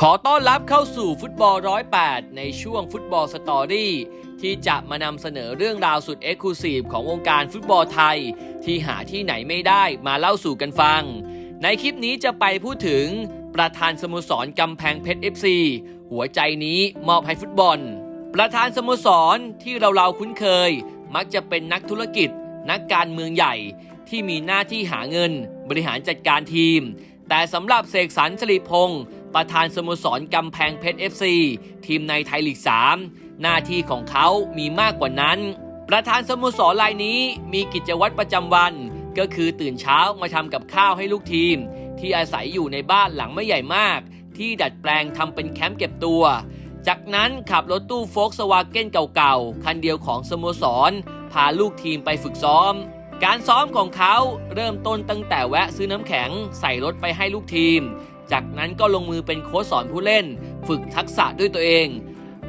ขอต้อนรับเข้าสู่ฟุตบอลร้อยแในช่วงฟุตบอลสตอรี่ที่จะมานำเสนอเรื่องราวสุดเอ็กซ์คลูซีฟของวงการฟุตบอลไทย ที่หาที่ไหนไม่ได้มาเล่าสู่กันฟัง ในคลิปนี้จะไปพูดถึงประธานสโมสรกำแพงเพชร FC หัวใจนี้มอบให้ฟุตบอล ประธานสโมสรที่เราเราๆคุ้นเคย มักจะเป็นนักธุรกิจ นักการเมืองใหญ่ ที่มีหน้าที่หาเงิน บริหารจัดการทีม แต่สำหรับเสกสรรสิริพงศ์ ประธานสโมสรกำแพงเพชร FC ทีมในไทยลีก 3 หน้าที่ของเขามีมากกว่านั้น ประธานสโมสรรายนี้มีกิจวัตรประจำวัน ก็คือตื่นเช้ามาทำกับข้าวให้ลูกทีม ที่อาศัยอยู่ในบ้านหลังไม่ใหญ่มาก ที่ดัดแปลงทำเป็นแคมป์เก็บตัว จากนั้นขับรถตู้โฟกสวาเก้นเก่าๆ คันเดียวของสโมสร พาลูกทีมไปฝึกซ้อมการซ้อมของเขาเริ่มต้นตั้งแต่แวะซื้อน้ำแข็งใส่รถไปให้ลูกทีม จากนั้นก็ลงมือเป็นโค้ชสอนผู้เล่น ฝึกทักษะด้วยตัวเอง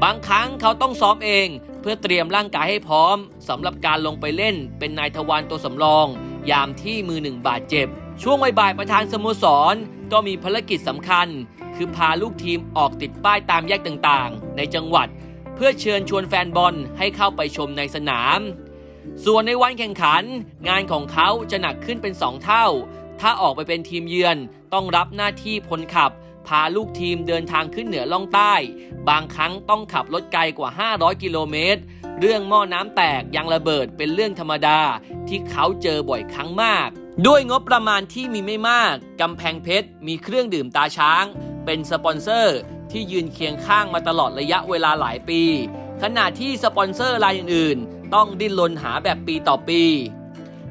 บางครั้งเขาต้องซ้อมเอง เพื่อเตรียมร่างกายให้พร้อมสำหรับการลงไปเล่น เป็นนายทวารตัวสำรอง ยามที่มือหนึ่งบาดเจ็บ ช่วงบ่ายประธานสโมสร ก็มีภารกิจสำคัญ คือพาลูกทีมออกติดป้ายตามแยกต่างๆ ในจังหวัด เพื่อเชิญชวนแฟนบอลให้เข้าไปชมในสนาม ส่วนในวันแข่งขัน งานของเขาจะหนักขึ้นเป็น 2 เท่าถ้าออกไปเป็นทีมเยือน ต้องรับหน้าที่พลขับ พาลูกทีมเดินทางขึ้นเหนือล่องใต้ บางครั้งต้องขับรถไกลกว่า 500 กิโลเมตร เรื่องหม้อน้ำแตกยางระเบิดเป็นเรื่องธรรมดา ที่เขาเจอบ่อยครั้งมาก ด้วยงบประมาณที่มีไม่มากกำแพงเพชรมีเครื่องดื่มตาช้าง เป็นสปอนเซอร์ที่ยืนเคียงข้างมาตลอดระยะเวลาหลายปี ขณะที่สปอนเซอร์รายอื่นๆ ต้องดิ้นรนหาแบบปีต่อปี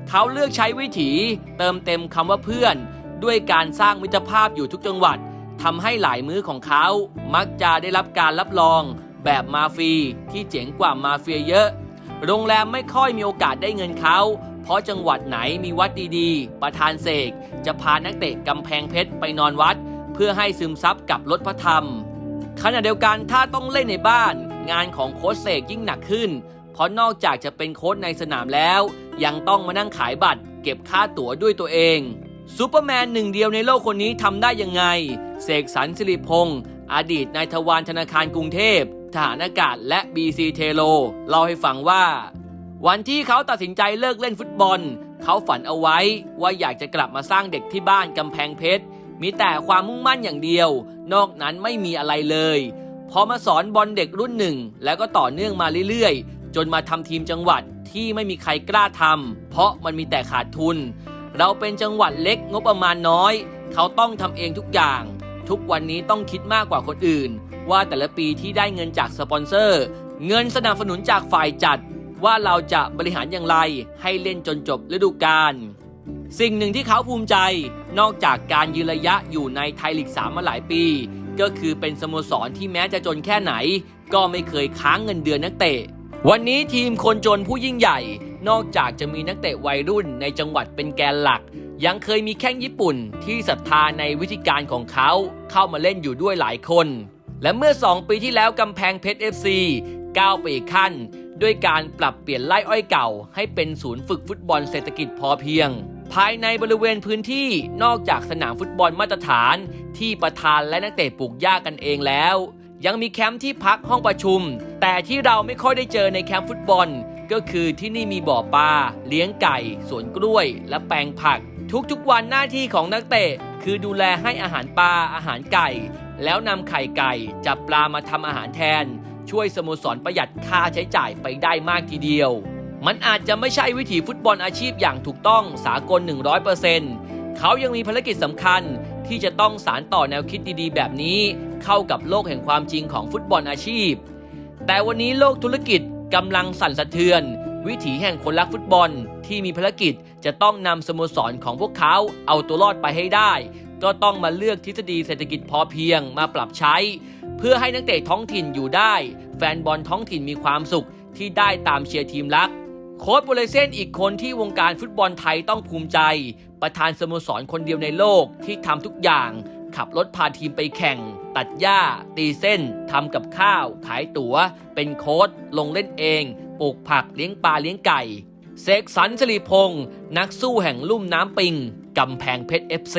เขาเลือกใช้วิถีเติมเต็มคำว่าเพื่อน ด้วยการสร้างมิตรภาพอยู่ทุกจังหวัดทำให้หลายมื้อของเขา มักจะได้รับการรับรอง แบบมาฟรีที่เจ๋งกว่ามาเฟียเยอะ โรงแรมไม่ค่อยมีโอกาสได้เงินเขา เพราะจังหวัดไหนมีวัดดีๆ ประธานเสกจะพานักเตะกำแพงเพชรไปนอนวัด เพื่อให้ซึมซับกับรถพระธรรม ขณะเดียวกันถ้าต้องเล่นในบ้าน งานของโค้ชเสกยิ่งหนักขึ้น เพราะนอกจากจะเป็นโค้ชในสนามแล้ว ยังต้องมานั่งขายบัตร เก็บค่าตั๋วด้วยตัวเอง ซูเปอร์แมนหนึ่งเดียวในโลกคนนี้ทำได้ยังไง เสกสรรสิริพงศ์อดีตนายทวารธนาคารกรุงเทพทหารอากาศและ BC เทโลเล่าให้ฟังว่า วันที่เขาตัดสินใจเลิกเล่นฟุตบอล เขาฝันเอาไว้ว่าอยากจะกลับมาสร้างเด็กที่บ้านกำแพงเพชร มีแต่ความมุ่งมั่นอย่างเดียว นอกนั้นไม่มีอะไรเลย พอมาสอนบอลเด็กรุ่นหนึ่ง แล้วก็ต่อเนื่องมาเรื่อยๆ จนมาทำทีมจังหวัดที่ไม่มีใครกล้าทำเพราะมันมีแต่ขาดทุน เราเป็นจังหวัดเล็กงบประมาณน้อย เขาต้องทำเองทุกอย่าง ทุกวันนี้ต้องคิดมากกว่าคนอื่น ว่าแต่ละปีที่ได้เงินจากสปอนเซอร์ เงินสนับสนุนจากฝ่ายจัด ว่าเราจะบริหารอย่างไร ให้เล่นจนจบฤดูกาลสิ่งหนึ่งที่เขาภูมิใจ นอกจากการยืนระยะอยู่ในไทยลีก3มาหลายปี ก็คือเป็นสโมสรที่แม้จะจนแค่ไหน ก็ไม่เคยค้างเงินเดือนนักเตะ วันนี้ทีมคนจนผู้ยิ่งใหญ่ นอกจากจะมีนักเตะวัยรุ่นในจังหวัดเป็นแกนหลัก ยังเคยมีแข้งญี่ปุ่นที่ศรัทธาในวิธีการของเขาเข้ามาเล่นอยู่ด้วยหลายคน และเมื่อ 2 ปีที่แล้วกำแพงเพชร FC ก้าวไปอีกขั้น ด้วยการปรับเปลี่ยนไล่อ้อยเก่า ให้เป็นศูนย์ฝึกฟุตบอลเศรษฐกิจพอเพียง ภายในบริเวณพื้นที่นอกจากสนามฟุตบอลมาตรฐาน ที่ประธานและนักเตะปลูกหญ้ากันเองแล้ว ยังมีแคมป์ที่พักห้องประชุม แต่ที่เราไม่ค่อยได้เจอในแคมป์ฟุตบอล ก็คือที่นี่มีบ่อปลาเลี้ยงไก่ สวนกล้วย และแปลงผัก ทุกๆวันหน้าที่ของนักเตะ คือดูแลให้อาหารปลาอาหารไก่ แล้วนำไข่ไก่จับปลามาทำอาหารแทน ช่วยสโมสรประหยัดค่าใช้จ่ายไปได้มากทีเดียว มันอาจจะไม่ใช่วิถีฟุตบอลอาชีพอย่างถูกต้องสากล 100%เขายังมีภารกิจสำคัญที่จะต้องสารต่อแนวคิดดีๆ แบบนี้ เข้ากับโลกแห่งความจริงของฟุตบอลอาชีพ แต่วันนี้โลกธุรกิจ กำลังสั่นสะเทือน วิถีแห่งคนรักฟุตบอลที่มีภารกิจจะต้องนำสโมสรของพวกเขาเอาตัวรอดไปให้ได้ ก็ต้องมาเลือกทฤษฎีเศรษฐกิจพอเพียงมาปรับใช้ เพื่อให้นักเตะท้องถิ่นอยู่ได้ แฟนบอลท้องถิ่นมีความสุขที่ได้ตามเชียร์ทีมรักโค้ชโบเลเซนอีกคนที่วงการฟุตบอลไทยต้องภูมิใจ ประธานสโมสรคนเดียวในโลกที่ทำทุกอย่าง ขับรถพาทีมไปแข่ง ตัดหญ้า ตีเส้นทำกับข้าว ขายตัว๋ว เป็นโค้ดลงเล่นเอง ปลูกผักเลี้ยงปลาเลี้ยงไก่ เสกสรรสิริพงศ์นักสู้แห่งลุ่มน้ำปิงกำแพงเพชร FC